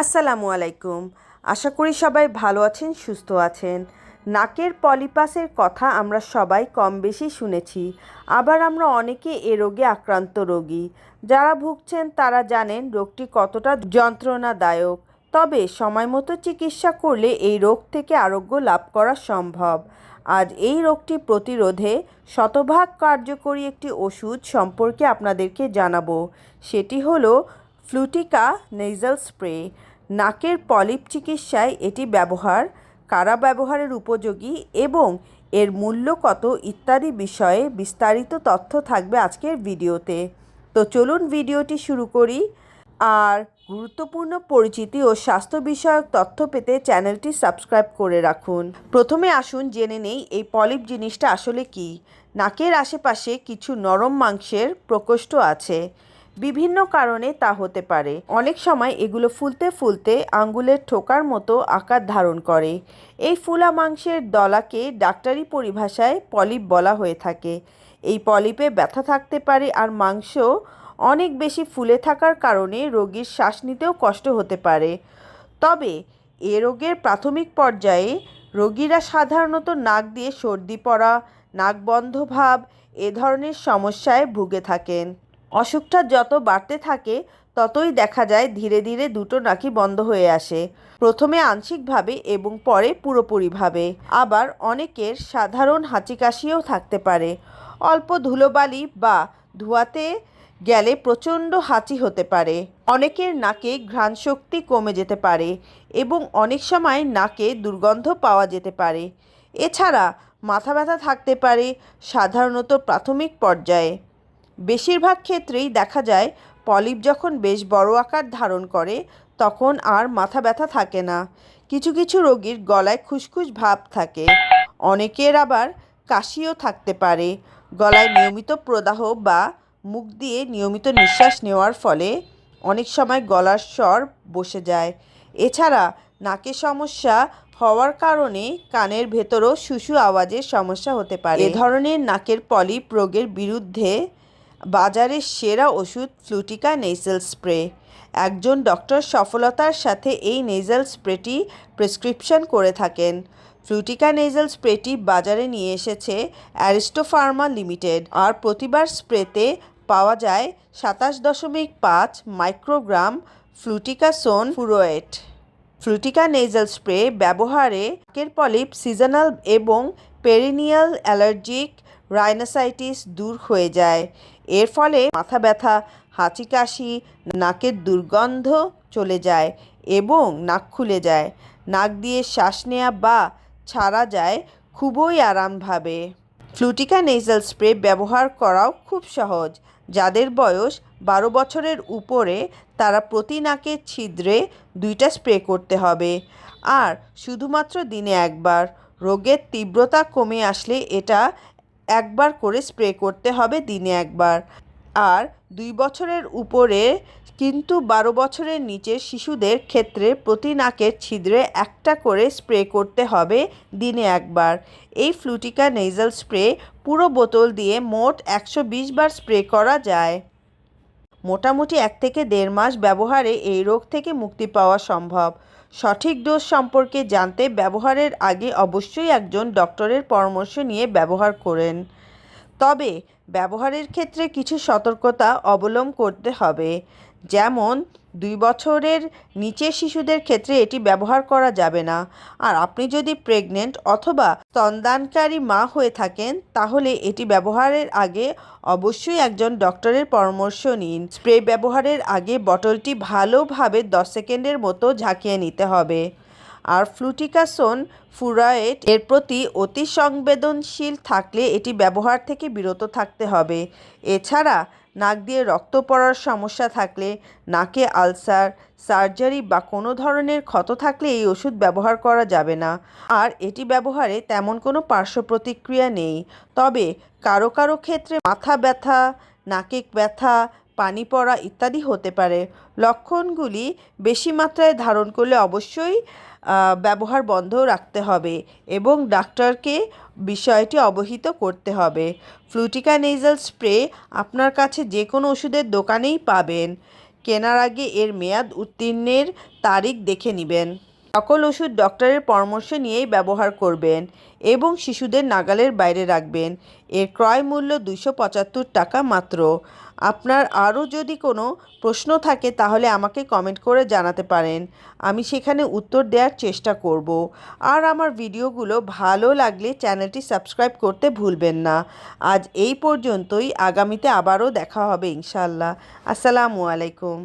আসসালামু আলাইকুম। আশা করি সবাই ভালো আছেন, সুস্থ আছেন। নাকের পলিপাসের কথা আমরা সবাই কম বেশি শুনেছি। আবার আমরা অনেকে এ রোগে আক্রান্ত রোগী। যারা ভুগছেন তারা জানেন রোগটি কতটা যন্ত্রণাদায়ক। তবে সময় মতো চিকিৎসা করলে এই রোগ থেকে আরোগ্য লাভ করা সম্ভব। আজ এই রোগটি প্রতিরোধে শতভাগ কার্যকরী একটি ওষুধ সম্পর্কে আপনাদেরকে জানাব। সেটি হলো ফ্লুটিকা নেজাল স্প্রে। নাকের পলিপ চিকিৎসায় এটি ব্যবহার, কারা ব্যবহারের উপযোগী এবং এর মূল্য কত ইত্যাদি বিষয়ে বিস্তারিত তথ্য থাকবে আজকের ভিডিওতে। তো চলুন ভিডিওটি শুরু করি। আর গুরুত্বপূর্ণ পরিচিতি ও স্বাস্থ্য বিষয়ক তথ্য পেতে চ্যানেলটি সাবস্ক্রাইব করে রাখুন। প্রথমে আসুন জেনে নেই এই পলিপ জিনিসটা আসলে কি। নাকের আশেপাশে কিছু নরম মাংসের প্রকোষ্ঠ আছে। বিভিন্ন কারণে তা হতে পারে। অনেক সময় এগুলো ফুলতে ফুলতে আঙ্গুলের ঠোকার মতো আকার ধারণ করে। এই ফুলা মাংসের দলাকে ডাক্তারি পরিভাষায় পলিপ বলা হয়ে থাকে। এই পলিপে ব্যথা থাকতে পারে আর মাংস অনেক বেশি ফুলে থাকার কারণে রোগীর শ্বাস নিতেও কষ্ট হতে পারে। তবে এ রোগের প্রাথমিক পর্যায়ে রোগীরা সাধারণত নাক দিয়ে সর্দি পড়া, নাক বন্ধ ভাব এ ধরনের সমস্যায় ভুগে থাকেন। অসুখটা যত বাড়তে থাকে, ততই দেখা যায় ধীরে ধীরে দুটো নাকি বন্ধ হয়ে আসে। প্রথমে আংশিকভাবে এবং পরে পুরোপুরিভাবে। আবার অনেকের সাধারণ হাঁচি কাশিও থাকতে পারে। অল্প ধুলোবালি বা ধোঁয়াতে গেলে প্রচণ্ড হাঁচি হতে পারে। অনেকের নাকে ঘ্রাণ শক্তি কমে যেতে পারে এবং অনেক সময় নাকে দুর্গন্ধ পাওয়া যেতে পারে। এছাড়া মাথা ব্যথা থাকতে পারে, সাধারণত প্রাথমিক পর্যায়ে। বেশিরভাগ ক্ষেত্রেই দেখা যায়, পলিপ যখন বেশ বড় আকার ধারণ করে, তখন আর মাথা ব্যথা থাকে না। কিছু কিছু রোগীর গলায় খুসখুস ভাব থাকে। অনেকের আবার কাশিও থাকতে পারে। গলায় নিয়মিত প্রদাহ বা মুখ দিয়ে নিয়মিত নিঃশ্বাস নেওয়ার ফলে অনেক সময় গলার স্বর বসে যায়। এছাড়া নাকের সমস্যা হওয়ার কারণে কানের ভেতরও শুশু আওয়াজের সমস্যা হতে পারে। এ ধরনের নাকের পলিপ রোগের বিরুদ্ধে বাজারের সেরা ওষুধ ফ্লুটিকা নেসেল স্প্রে একজন ডক্টর সফলতার সাথে এই নেজাল স্প্রেটি প্রেসক্রিপশন করে থাকেন। ফ্লুটিকা নেজাল স্প্রেটি বাজারে নিয়ে এসেছে অ্যারিস্টো ফার্মা লিমিটেড। আর প্রতিবার স্প্রেতে পাওয়া যায় সাতাশ দশমিক পাঁচ microgram fluticasone furoate. Flutica nasal spray ব্যবহারে নাকের পলিপ সিজনাল এবং পেরিনিয়াল অ্যালার্জিক রাইনাসাইটিস দূর হয়ে যায়। এর ফলে মাথা ব্যথা, হাঁচি কাশি, নাকের দুর্গন্ধ চলে যায় এবং নাক খুলে যায়। নাক দিয়ে শ্বাস নেওয়া বা ছাড়া যায় খুবই আরামভাবে। ফ্লুটিকা নেজাল স্প্রে ব্যবহার করাও খুব সহজ। যাদের বয়স বারো বছরের উপরে, তারা প্রতি নাকের ছিদ্রে দুইটা স্প্রে করতে হবে। আর শুধুমাত্র দিনে একবার। রোগের তীব্রতা কমে আসলে এটা একবার করে স্প্রে করতে হবে দিনে একবার। আর দুই বছরের উপরে কিন্তু বারো বছরের নিচে শিশুদের ক্ষেত্রে প্রতি নাকের ছিদ্রে একটা করে স্প্রে করতে হবে দিনে একবার। এই ফ্লুটিকা নেজাল স্প্রে পুরো বোতল দিয়ে মোট একশো বিশ বার স্প্রে করা যায়। মোটামুটি এক থেকে দেড় মাস ব্যবহারে এই রোগ থেকে মুক্তি পাওয়া সম্ভব। সঠিক ডোজ সম্পর্কে জানতে ব্যবহারের আগে অবশ্যই একজন ডক্টরের পরামর্শ নিয়ে ব্যবহার করেন। তবে ব্যবহারের ক্ষেত্রে কিছু সতর্কতা অবলম্বন করতে হবে। যেমন, দুই বছরের নিচের শিশুদের ক্ষেত্রে এটি ব্যবহার করা যাবে না। আর আপনি যদি প্রেগনেন্ট অথবা স্তনদানকারী মা হয়ে থাকেন, তাহলে এটি ব্যবহারের আগে অবশ্যই একজন ডক্টরের পরামর্শ নিন। স্প্রে ব্যবহারের আগে বটলটি ভালোভাবে দশ সেকেন্ডের মতো ঝাঁকিয়ে নিতে হবে। আর ফ্লুটিকাসোন ফুরায়েট এর প্রতি অতি সংবেদনশীল থাকলে এটি ব্যবহার থেকে বিরত থাকতে হবে। এছাড়া নাক দিয়ে রক্ত পড়ার সমস্যা থাকলে, নাকে আলসার, সার্জারি বা কোনো ধরনের ক্ষত থাকলে এই ওষুধ ব্যবহার করা যাবে না। আর এটি ব্যবহারে তেমন কোনো পার্শ্ব প্রতিক্রিয়া নেই। তবে কারও কারও ক্ষেত্রে মাথা ব্যথা, নাকে ব্যথা পানি পড়া ইত্যাদি হতে পারে। লক্ষণগুলি বেশি মাত্রায় ধারণ করলে অবশ্যই ব্যবহার বন্ধ রাখতে হবে এবং ডাক্তারকে বিষয়টি অবহিত করতে হবে। ফ্লুটিকা নেজাল স্প্রে আপনার কাছে যে কোনো ওষুধের দোকানেই পাবেন। কেনার আগে এর মেয়াদ উত্তীর্ণের তারিখ দেখে নেবেন। সকল ওষুধ ডক্টরের পরামর্শ নিয়েই ব্যবহার করবেন এবং শিশুদের নাগালের বাইরে রাখবেন। এর ক্রয় মূল্য দুশো পঁচাত্তর টাকা মাত্র। আপনার আরও যদি কোনো প্রশ্ন থাকে, তাহলে আমাকে কমেন্ট করে জানাতে পারেন। আমি সেখানে উত্তর দেওয়ার চেষ্টা করব। আর আমার ভিডিওগুলো ভালো লাগলে চ্যানেলটি সাবস্ক্রাইব করতে ভুলবেন না। আজ এই পর্যন্তই। আগামীতে আবারও দেখা হবে ইনশাল্লাহ আসসালামু আলাইকুম।